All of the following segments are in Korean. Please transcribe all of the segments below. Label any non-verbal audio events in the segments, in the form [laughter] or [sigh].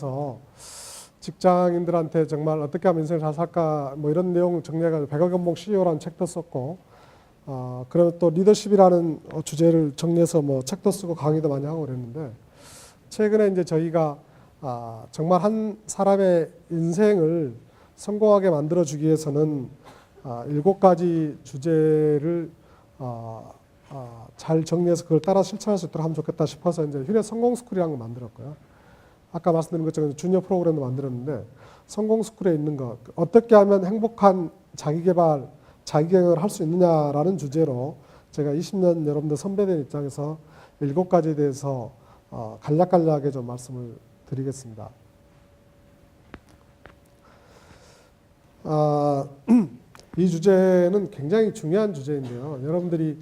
그래서 직장인들한테 정말 어떻게 하면 인생을 잘 살까 뭐 이런 내용 정리해가지고 백억 연봉 CEO라는 책도 썼고 어, 그리고 또 리더십이라는 어, 주제를 정리해서 뭐 책도 쓰고 강의도 많이 하고 그랬는데 최근에 이제 저희가 아, 정말 한 사람의 인생을 성공하게 만들어 주기 위해서는 아, 일곱 가지 주제를 아, 아, 잘 정리해서 그걸 따라 실천할 수 있도록 하면 좋겠다 싶어서 이제 휴대 성공 스쿨이라는 걸 만들었고요. 아까 말씀드린 것처럼 주니어 프로그램도 만들었는데 성공 스쿨에 있는 것 어떻게 하면 행복한 자기 개발, 자기 개혁을 할 수 있느냐라는 주제로 제가 20년 여러분들 선배된 입장에서 일곱 가지에 대해서 어, 간략간략하게 좀 말씀을 드리겠습니다. 아, [clears throat] 이 주제는 굉장히 중요한 주제인데요. 여러분들이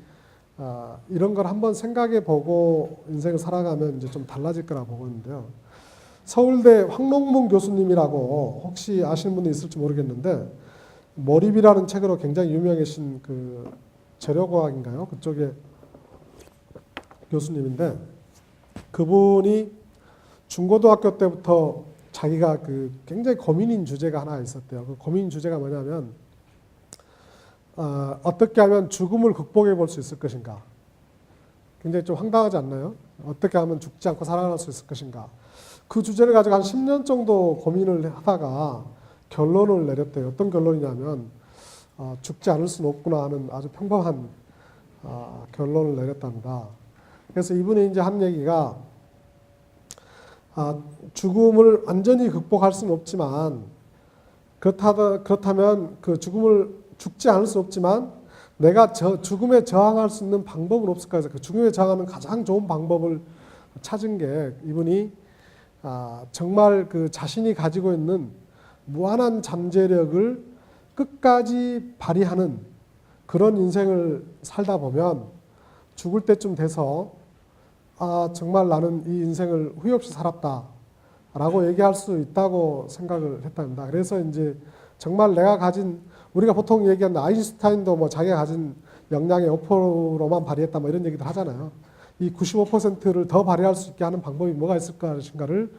아, 이런 걸 한번 생각해 보고 인생을 살아가면 이제 좀 달라질 거라 보거든요. 서울대 황롱문 교수님이라고 혹시 아시는 분이 있을지 모르겠는데 몰입이라는 책으로 굉장히 유명하신 그 재료과학인가요? 그쪽에 교수님인데 그분이 중고등학교 때부터 자기가 그 굉장히 고민인 주제가 하나 있었대요. 그 고민 주제가 뭐냐면 어, 어떻게 하면 죽음을 극복해 볼 수 있을 것인가. 굉장히 좀 황당하지 않나요? 어떻게 하면 죽지 않고 살아날 수 있을 것인가. 그 주제를 가지고 한 10년 정도 고민을 하다가 결론을 내렸대요. 어떤 결론이냐면 어, 죽지 않을 수는 없구나 하는 아주 평범한 어, 결론을 내렸답니다. 그래서 이분이 이제 한 얘기가 아, 죽음을 완전히 극복할 수는 없지만 그렇다 그렇다면 그 죽음을 죽지 않을 수 없지만 내가 저 죽음에 저항할 수 있는 방법은 없을까 해서 그 죽음에 저항하는 가장 좋은 방법을 찾은 게 이분이 아, 정말 그 자신이 가지고 있는 무한한 잠재력을 끝까지 발휘하는 그런 인생을 살다 보면 죽을 때쯤 돼서 아, 정말 나는 이 인생을 후회 없이 살았다. 라고 얘기할 수 있다고 생각을 했답니다. 그래서 이제 정말 내가 가진, 우리가 보통 얘기하는 아인슈타인도 뭐 자기가 가진 역량의 5%로만 발휘했다 뭐 이런 얘기도 하잖아요. 이 95%를 더 발휘할 수 있게 하는 방법이 뭐가 있을까 하신가를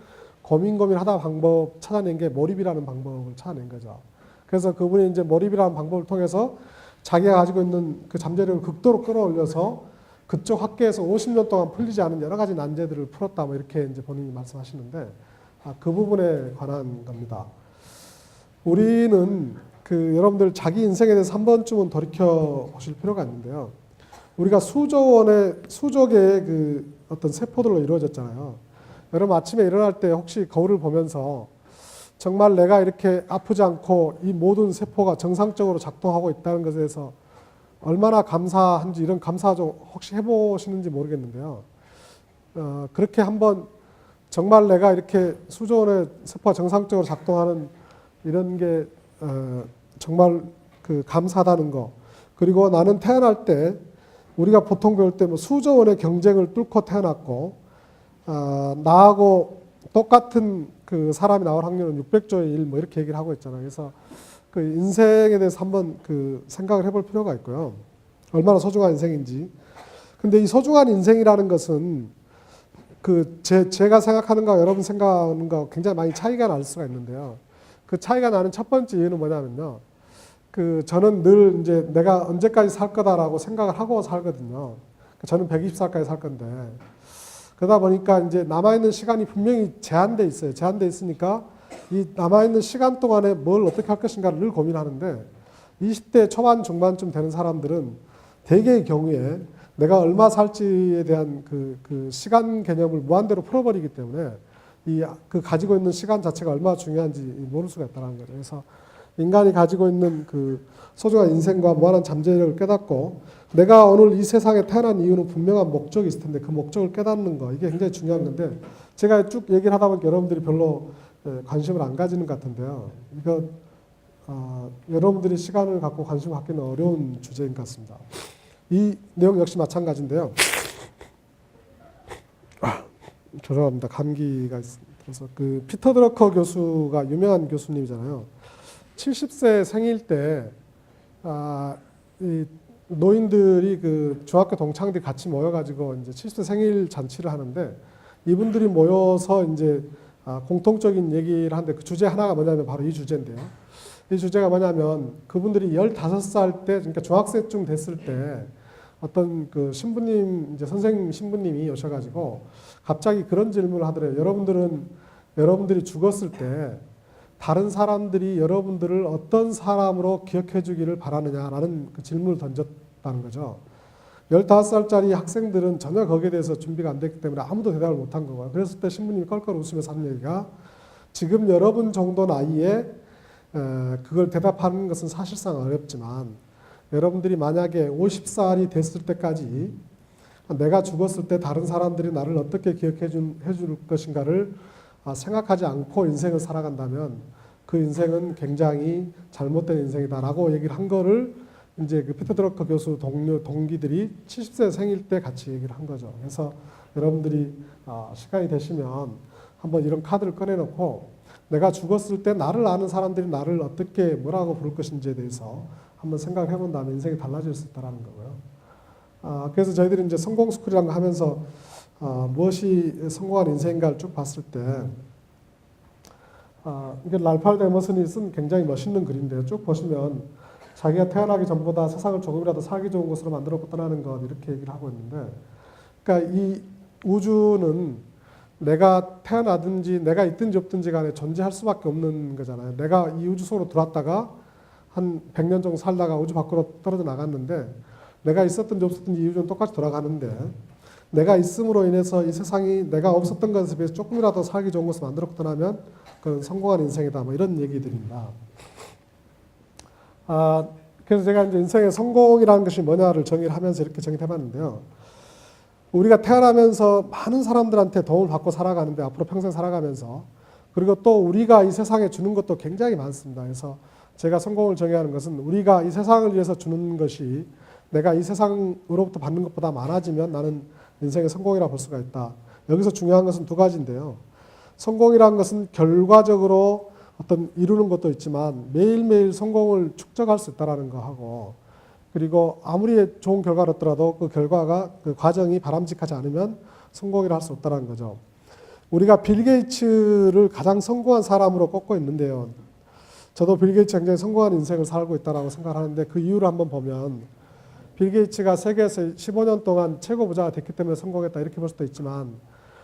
고민 고민하다 방법 찾아낸 게 몰입이라는 방법을 찾아낸 거죠. 그래서 그분이 이제 몰입이라는 방법을 통해서 자기가 가지고 있는 그 잠재력을 극도로 끌어올려서 그쪽 학계에서 50년 동안 풀리지 않은 여러 가지 난제들을 풀었다 뭐 이렇게 이제 본인이 말씀하시는데 아, 그 부분에 관한 겁니다. 우리는 그 여러분들 자기 인생에 대해서 한 번쯤은 돌이켜 보실 필요가 있는데요. 우리가 수조 원의 수조 개의 그 어떤 세포들로 이루어졌잖아요. 여러분 아침에 일어날 때 혹시 거울을 보면서 정말 내가 이렇게 아프지 않고 이 모든 세포가 정상적으로 작동하고 있다는 것에 대해서 얼마나 감사한지 이런 감사 좀 혹시 해보시는지 모르겠는데요. 어, 그렇게 한번 정말 내가 이렇게 수조원의 세포가 정상적으로 작동하는 이런 게 어, 정말 그 감사하다는 거. 그리고 나는 태어날 때 우리가 보통 배울 때 뭐 수조 원의 경쟁을 뚫고 태어났고 어, 나하고 똑같은 그 사람이 나올 확률은 600조의 1 뭐 이렇게 얘기를 하고 있잖아요. 그래서 그 인생에 대해서 한번 그 생각을 해볼 필요가 있고요. 얼마나 소중한 인생인지. 근데 이 소중한 인생이라는 것은 그 제, 제가 생각하는 거 여러분 생각하는 거 굉장히 많이 차이가 날 수가 있는데요. 그 차이가 나는 첫 번째 이유는 뭐냐면요. 그 저는 늘 이제 내가 언제까지 살 거다라고 생각을 하고 살거든요. 저는 120살까지 살 건데. 그러다 보니까 이제 남아 있는 시간이 분명히 제한돼 있어요. 제한돼 있으니까 이 남아 있는 시간 동안에 뭘 어떻게 할 것인가를 늘 고민하는데 20대 초반 중반쯤 되는 사람들은 대개의 경우에 내가 얼마 살지에 대한 그, 그 시간 개념을 무한대로 풀어버리기 때문에 이 그 가지고 있는 시간 자체가 얼마나 중요한지 모를 수가 있다는 거죠. 그래서 인간이 가지고 있는 그 소중한 인생과 무한한 잠재력을 깨닫고 내가 오늘 이 세상에 태어난 이유는 분명한 목적이 있을 텐데 그 목적을 깨닫는 거 이게 굉장히 중요한 건데 제가 쭉 얘기를 하다 보니까 여러분들이 별로 예, 관심을 안 가지는 것 같은데요. 이거 어, 여러분들이 시간을 갖고 관심을 갖기는 어려운 주제인 것 같습니다. 이 내용 역시 마찬가지인데요. 아, 죄송합니다. 감기가 있어서 그 피터 드러커 교수가 유명한 교수님이잖아요. 70세 생일 때 아, 이 노인들이 그 중학교 동창들이 같이 모여가지고 이제 70세 생일 잔치를 하는데 이분들이 모여서 이제 아, 공통적인 얘기를 하는데 그 주제 하나가 뭐냐면 바로 이 주제인데요. 이 주제가 뭐냐면 그분들이 15살 때 그러니까 중학생쯤 됐을 때 어떤 그 신부님 이제 선생님 신부님이 오셔가지고 갑자기 그런 질문을 하더래요. 여러분들은 여러분들이 죽었을 때 다른 사람들이 여러분들을 어떤 사람으로 기억해 주기를 바라느냐라는 그 질문을 던졌다는 거죠. 15살짜리 학생들은 전혀 거기에 대해서 준비가 안 됐기 때문에 아무도 대답을 못한 거고요. 그랬을 때 신부님이 껄껄 웃으면서 하는 얘기가 지금 여러분 정도 나이에 에, 그걸 대답하는 것은 사실상 어렵지만 여러분들이 만약에 50살이 됐을 때까지 내가 죽었을 때 다른 사람들이 나를 어떻게 기억해 준, 해줄 것인가를 아, 생각하지 않고 인생을 살아간다면 그 인생은 굉장히 잘못된 인생이다라고 얘기를 한 거를 이제 그 피터 드러커 교수 동료 동기들이 70세 생일 때 같이 얘기를 한 거죠. 그래서 여러분들이 아, 시간이 되시면 한번 이런 카드를 꺼내놓고 내가 죽었을 때 나를 아는 사람들이 나를 어떻게 뭐라고 부를 것인지에 대해서 한번 생각해 본다면 인생이 달라질 수 있다라는 거고요. 아, 그래서 저희들이 이제 성공 스쿨이라는 거 하면서 아, 무엇이 성공한 인생인가를 쭉 봤을 때 아, 이게 랄팔 데머슨이 쓴 굉장히 멋있는 글인데요. 쭉 보시면 자기가 태어나기 전보다 세상을 조금이라도 살기 좋은 곳으로 만들어 떠나는 것 이렇게 얘기를 하고 있는데, 그러니까 이 우주는 내가 태어나든지 내가 있든지 없든지 간에 존재할 수밖에 없는 거잖아요. 내가 이 우주 속으로 들어왔다가 한 100년 정도 살다가 우주 밖으로 떨어져 나갔는데 내가 있었든지 없었든지 이 우주는 똑같이 돌아가는데 내가 있음으로 인해서 이 세상이 내가 없었던 것에 비해서 조금이라도 살기 좋은 것을 만들어 떠나면 그건 성공한 인생이다. 뭐 이런 얘기들입니다. 아, 그래서 제가 이제 인생의 성공이라는 것이 뭐냐를 정의를 하면서 이렇게 정의해 봤는데요. 우리가 태어나면서 많은 사람들한테 도움을 받고 살아가는데 앞으로 평생 살아가면서 그리고 또 우리가 이 세상에 주는 것도 굉장히 많습니다. 그래서 제가 성공을 정의하는 것은 우리가 이 세상을 위해서 주는 것이 내가 이 세상으로부터 받는 것보다 많아지면 나는 인생의 성공이라 볼 수가 있다. 여기서 중요한 것은 두 가지인데요. 성공이라는 것은 결과적으로 어떤 이루는 것도 있지만 매일매일 성공을 축적할 수 있다라는 거 하고 그리고 아무리 좋은 결과를 얻더라도 그 결과가 그 과정이 바람직하지 않으면 성공이라 할 수 없다라는 거죠. 우리가 빌 게이츠를 가장 성공한 사람으로 꼽고 있는데요. 저도 빌 게이츠 굉장히 성공한 인생을 살고 있다라고 생각하는데 그 이유를 한번 보면 빌 게이츠가 세계에서 15년 동안 최고 부자가 됐기 때문에 성공했다 이렇게 볼 수도 있지만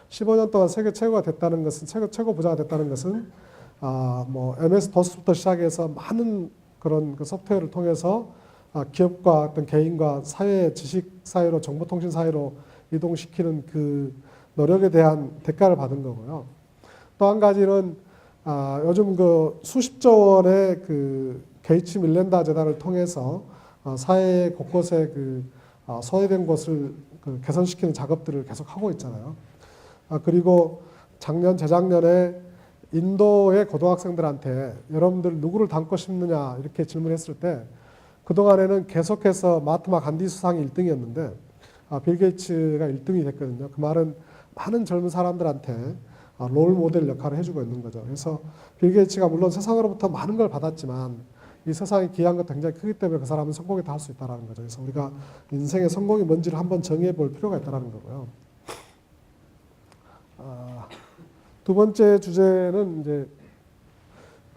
15년 동안 세계 최고가 됐다는 것은 최고 최고 부자가 됐다는 것은 아뭐 MS 도스부터 시작해서 많은 그런 그 소프트웨어를 통해서 아, 기업과 어떤 개인과 사회 지식 사회로 정보통신 사회로 이동시키는 그 노력에 대한 대가를 받은 거고요. 또 한 가지는 아, 요즘 그 수십조 원의 그 게이츠 밀렌다 재단을 통해서 어, 사회 곳곳에 그 어, 소외된 곳을 그 개선시키는 작업들을 계속 하고 있잖아요. 아, 그리고 작년 재작년에 인도의 고등학생들한테 여러분들 누구를 닮고 싶느냐 이렇게 질문했을 때 그동안에는 계속해서 마트마 간디 수상이 1등이었는데 아, 빌 게이츠가 1등이 됐거든요. 그 말은 많은 젊은 사람들한테 아, 롤 모델 역할을 해주고 있는 거죠. 그래서 빌 게이츠가 물론 세상으로부터 많은 걸 받았지만 이 세상이 귀한 것 굉장히 크기 때문에 그 사람은 성공에 닿을 수 있다는 거죠. 그래서 우리가 인생의 성공이 뭔지를 한번 정해 볼 필요가 있다는 거고요. 아, 두 번째 주제는 이제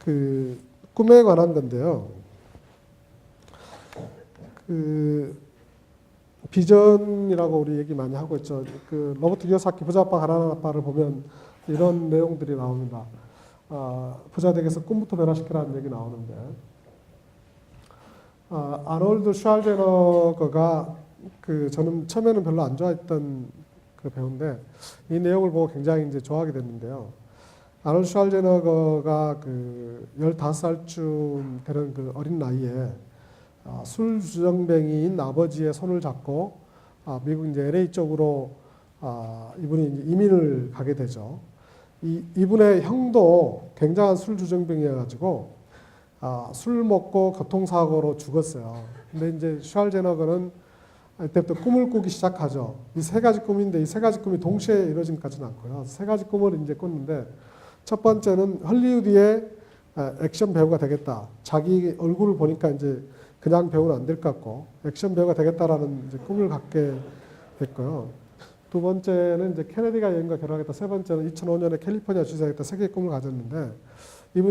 그 꿈에 관한 건데요. 그 비전이라고 우리 얘기 많이 하고 있죠. 그 로버트 기요사키 부자 아빠 가난한 아빠를 보면 이런 내용들이 나옵니다. 아, 부자 댁에서 꿈부터 변화시키라는 얘기 나오는데 아, 아놀드 슈왈제너거가 그 저는 처음에는 별로 안 좋아했던 그 배우인데 이 내용을 보고 굉장히 이제 좋아하게 됐는데요. 아놀드 슈왈제너거가 그 15살쯤 되는 그 어린 나이에 아, 술 주정뱅이인 아버지의 손을 잡고 아, 미국 이제 LA 쪽으로 아, 이분이 이민을 가게 되죠. 이, 이분의 형도 굉장한 술 주정뱅이여가지고 아, 술 먹고 교통사고로 죽었어요. 근데 이제 슈왈제너거는 이때부터 꿈을 꾸기 시작하죠. 이 세 가지 꿈인데 이 세 가지 꿈이 동시에 이루어진 것 같지는 않고요. 세 가지 꿈을 이제 꿨는데 첫 번째는 헐리우드의 아, 액션 배우가 되겠다. 자기 얼굴을 보니까 이제 그냥 배우는 안 될 것 같고 액션 배우가 되겠다라는 꿈을 갖게 됐고요. 두 번째는 이제 케네디가 여인과 결혼하겠다. 세 번째는 2005년에 캘리포니아 주재하겠다. 세 개의 꿈을 가졌는데 이분이